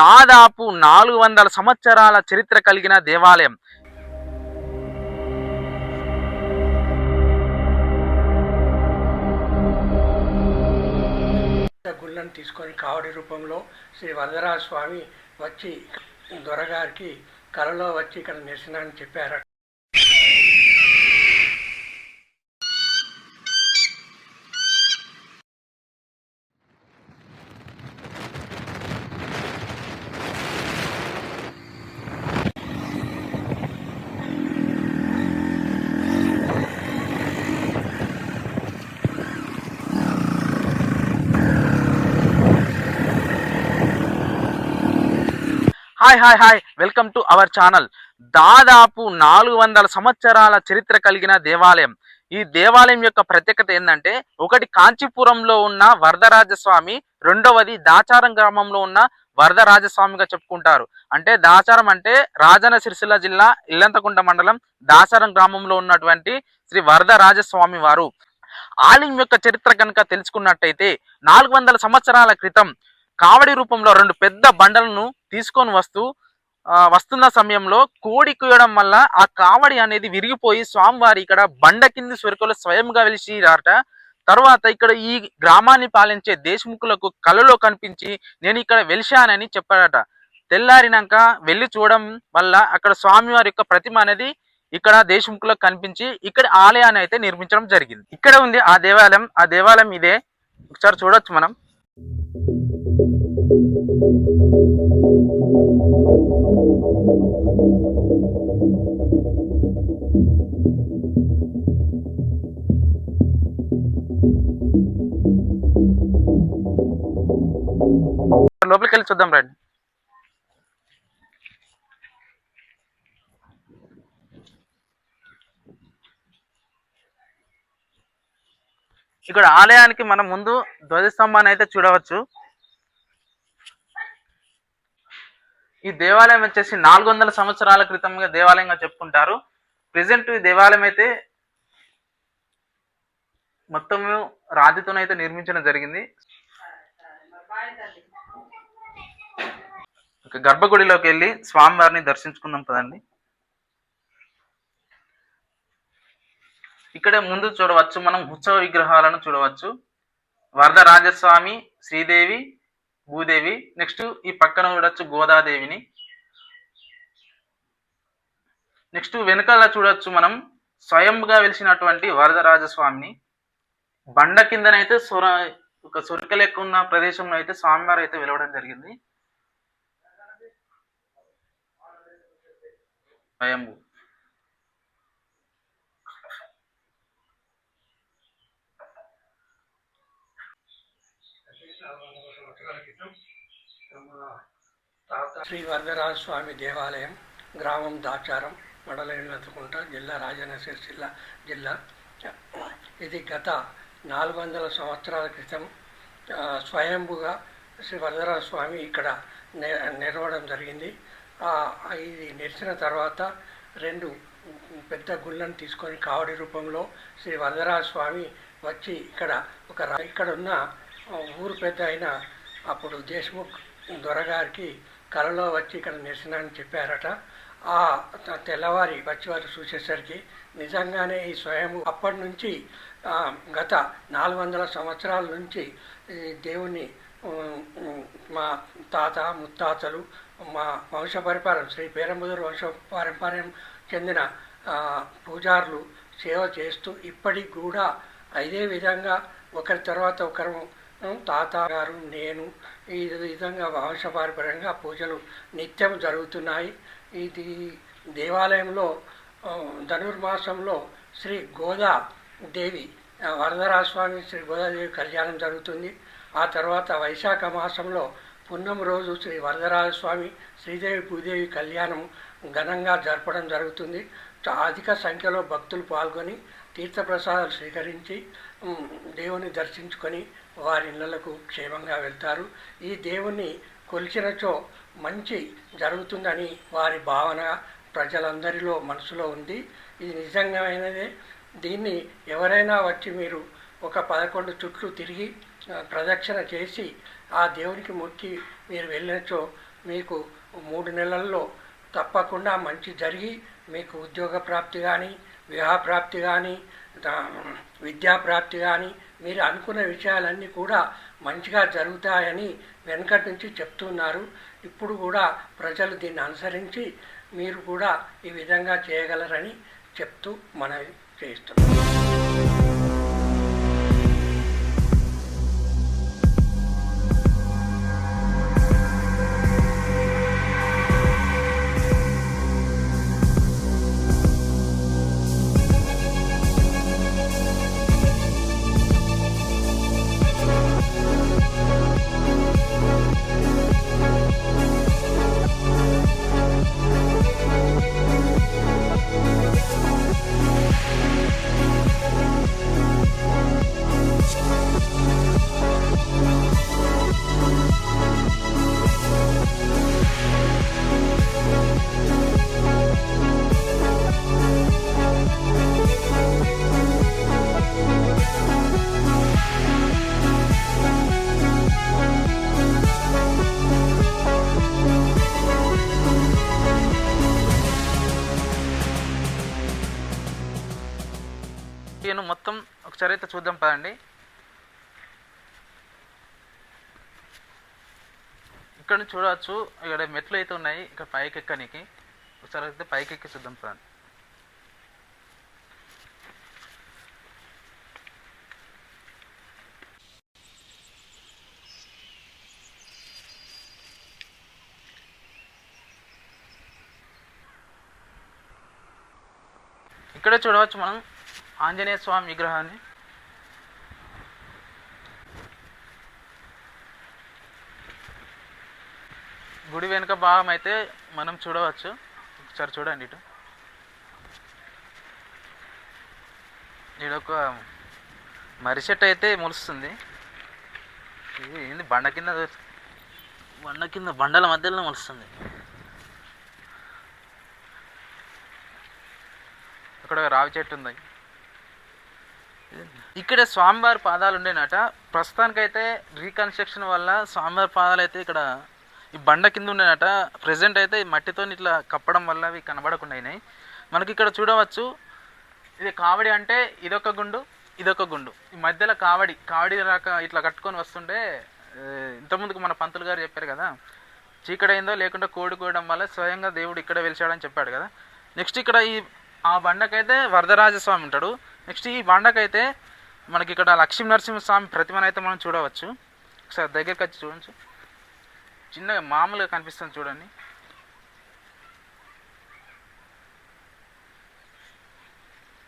దాదాపు నాలుగు వందల సంవత్సరాల చరిత్ర కలిగిన దేవాలయం. గుళ్ళను తీసుకొని కావడి రూపంలో శ్రీ వరదరాజ స్వామి వచ్చి దొరగారికి కలలో వచ్చి ఇక్కడ నిరసనాన్ని చెప్పారట. Hi hi hi. Welcome to our channel. దాదాపు నాలుగు వందల సంవత్సరాల చరిత్ర కలిగిన దేవాలయం. ఈ దేవాలయం యొక్క ప్రత్యేకత ఏంటంటే ఒకటి కాంచీపురంలో ఉన్న వరదరాజస్వామి రెండవది దాచారం గ్రామంలో ఉన్న వరదరాజస్వామిగా చెప్పుకుంటారు. అంటే దాచారం అంటే రాజన సిరిసిల్ల జిల్లా ఇల్లంతకుంట మండలం దాచారం గ్రామంలో ఉన్నటువంటి శ్రీ వరదరాజస్వామి వారు. ఆలయం యొక్క చరిత్ర కనుక తెలుసుకున్నట్టయితే నాలుగు వందల సంవత్సరాల క్రితం కావడి రూపంలో రెండు పెద్ద బండలను తీసుకొని వస్తూ ఆ, వస్తున్న సమయంలో కోడి కుయ్యడం వల్ల ఆ కావడి అనేది విరిగిపోయి స్వామివారి ఇక్కడ బండ కింది స్వరకలు స్వయంగా వెలిసిరారట తర్వాత ఇక్కడ ఈ గ్రామాన్ని పాలించే దేశముఖులకు కలలో కనిపించి నేను ఇక్కడ వెలిశానని చెప్పారట. తెల్లారినాక వెళ్ళి చూడడం వల్ల అక్కడ స్వామివారి యొక్క ప్రతిమ అనేది ఇక్కడ దేశముఖులకు కనిపించి ఇక్కడ ఆలయాన్ని అయితే నిర్మించడం జరిగింది. ఇక్కడ ఉంది ఆ దేవాలయం. ఆ దేవాలయం ఇదే. ఒకసారి చూడొచ్చు మనం. లోపలికి వెళ్ళి చూద్దాం రండి. ఇక్కడ ఆలయానికి మనం ముందు ధ్వజస్తంభాన్ని అయితే చూడవచ్చు. ఈ దేవాలయం వచ్చేసి నాలుగు వందల సంవత్సరాల క్రితంగా దేవాలయంగా చెప్పుకుంటారు. ప్రజెంట్ ఈ దేవాలయం అయితే మొత్తం రాతితోనైతే నిర్మించడం జరిగింది. గర్భగుడిలోకి వెళ్ళి స్వామివారిని దర్శించుకుందాం కదండి ఇక్కడ ముందు చూడవచ్చు మనం ఉత్సవ విగ్రహాలను చూడవచ్చు. వరదరాజస్వామి శ్రీదేవి భూదేవి. నెక్స్ట్ ఈ పక్కన చూడొచ్చు గోదాదేవిని. నెక్స్ట్ వెనకాల చూడొచ్చు మనం స్వయంగా వెలిసినటువంటి వరదరాజస్వామిని బండ కిందనైతే సొర ఒక సొరిక లెక్క ఉన్న ప్రదేశంలో అయితే స్వామివారు అయితే వెలవడం జరిగింది. స్వయంభూ శ్రీ వరదరాజస్వామి దేవాలయం గ్రామం దాచారం మండలకుంట జిల్లా రాజన్న జిల్లా జిల్లా. ఇది గత నాలుగు వందల సంవత్సరాల క్రితం స్వయంభుగా శ్రీ వరదరాజస్వామి ఇక్కడ ని నిర్వడం జరిగింది. ఇది నిలిచిన తర్వాత రెండు పెద్ద గుళ్ళను తీసుకొని కావడి రూపంలో శ్రీ వరదరాజస్వామి వచ్చి ఇక్కడ ఒక ఇక్కడ ఉన్న ఊరు పెద్ద అయిన అప్పుడు దేశ్ముఖ్ దొరగారికి కలలో వచ్చి ఇక్కడ నిరసనాన్ని చెప్పారట. ఆ తెల్లవారి వచ్చి వారు చూసేసరికి నిజంగానే ఈ స్వయం అప్పటి నుంచి గత నాలుగు వందల సంవత్సరాల నుంచి దేవుని మా తాత ముత్తాతలు మా వంశ పరిపాలన శ్రీ పేరంబుదూరు వంశ పారంపర్యం చెందిన పూజారులు సేవ చేస్తూ ఇప్పటికి కూడా అదే విధంగా ఒకరి తర్వాత ఒకరు తాత గారు నేను ఈ విధంగా వంశపారపరంగా పూజలు నిత్యం జరుగుతున్నాయి. ఇది దేవాలయంలో ధనుర్మాసంలో శ్రీ గోదా దేవి వరదరాజస్వామి శ్రీ గోదాదేవి కళ్యాణం జరుగుతుంది. ఆ తర్వాత వైశాఖ మాసంలో పున్నం రోజు శ్రీ వరదరాజస్వామి శ్రీదేవి భూదేవి కళ్యాణం ఘనంగా జరపడం జరుగుతుంది. అధిక సంఖ్యలో భక్తులు పాల్గొని తీర్థప్రసాదాలు స్వీకరించి దేవుని దర్శించుకొని వారి ఇళ్ళలకు క్షేమంగా వెళ్తారు. ఈ దేవుణ్ణి కొలిచినచో మంచి జరుగుతుందని వారి భావన ప్రజలందరిలో మనసులో ఉంది. ఇది నిజంగామైనదే దీన్ని ఎవరైనా వచ్చి మీరు ఒక పదకొండు చుట్లు తిరిగి ప్రదక్షిణ చేసి ఆ దేవునికి మొక్కి మీరు వెళ్ళినచో మీకు మూడు నెలల్లో తప్పకుండా మంచి జరిగి మీకు ఉద్యోగ ప్రాప్తి కానీ వివాహ ప్రాప్తి కానీ విద్యా ప్రాప్తి కానీ మీరు అనుకున్న విషయాలన్నీ కూడా మంచిగా జరుగుతాయని వెనకటి నుంచి చెప్తున్నారు. ఇప్పుడు కూడా ప్రజలు దీన్ని అనుసరించి మీరు కూడా ఈ విధంగా చేయగలరని చెప్తూ మనవి చేస్తున్నాం నేను మొత్తం ఒకసారి అయితే చూద్దాం పదండి. ఇక్కడ నుంచి చూడవచ్చు ఇక్కడ మెట్లు అయితే ఉన్నాయి ఇక్కడ పైకి ఎక్కనికి ఒకసారి అయితే పైకి ఎక్కి చూద్దాం పదండి. ఇక్కడ చూడవచ్చు మనం ఆంజనేయ స్వామి విగ్రహాన్ని. గుడి వెనుక భాగం అయితే మనం చూడవచ్చు. ఒకసారి చూడండి ఇటు. ఈడొక మర్రి చెట్టు అయితే మొలుస్తుంది. ఇది ఏంది? బండ కింద బండ కింద బండల మధ్యలో మొలుస్తుంది. అక్కడ ఒక రావి చెట్టు ఉంది. ఇక్కడ స్వామివారి పాదాలు ఉండేనట. ప్రస్తుతానికైతే రీకన్స్ట్రక్షన్ వల్ల స్వామివారి పాదాలు అయితే ఇక్కడ ఈ బండ కింద ఉండేనట. ప్రజెంట్ అయితే ఈ మట్టితో ఇట్లా కప్పడం వల్ల అవి కనబడకుండా అయినాయి. మనకి ఇక్కడ చూడవచ్చు. ఇది కావడి అంటే ఇదొక గుండు ఇదొక గుండు. ఈ మధ్యలో కావడి కావడి రాక ఇట్లా కట్టుకొని వస్తుంటే ఇంతకుముందుకు మన పంతులు గారు చెప్పారు కదా. చీకడైందో లేకుంటే కోడి కోయడం వల్ల స్వయంగా దేవుడు ఇక్కడ వెలిచాడని చెప్పాడు కదా. నెక్స్ట్ ఇక్కడ ఈ ఆ బండకైతే వరదరాజస్వామి ఉంటాడు. నెక్స్ట్ ఈ బండకైతే మనకి ఇక్కడ లక్ష్మీ నరసింహస్వామి ప్రతిమను అయితే మనం చూడవచ్చు. ఒకసారి దగ్గరికి వచ్చి చూడవచ్చు చిన్నగా మామూలుగా కనిపిస్తుంది చూడండి.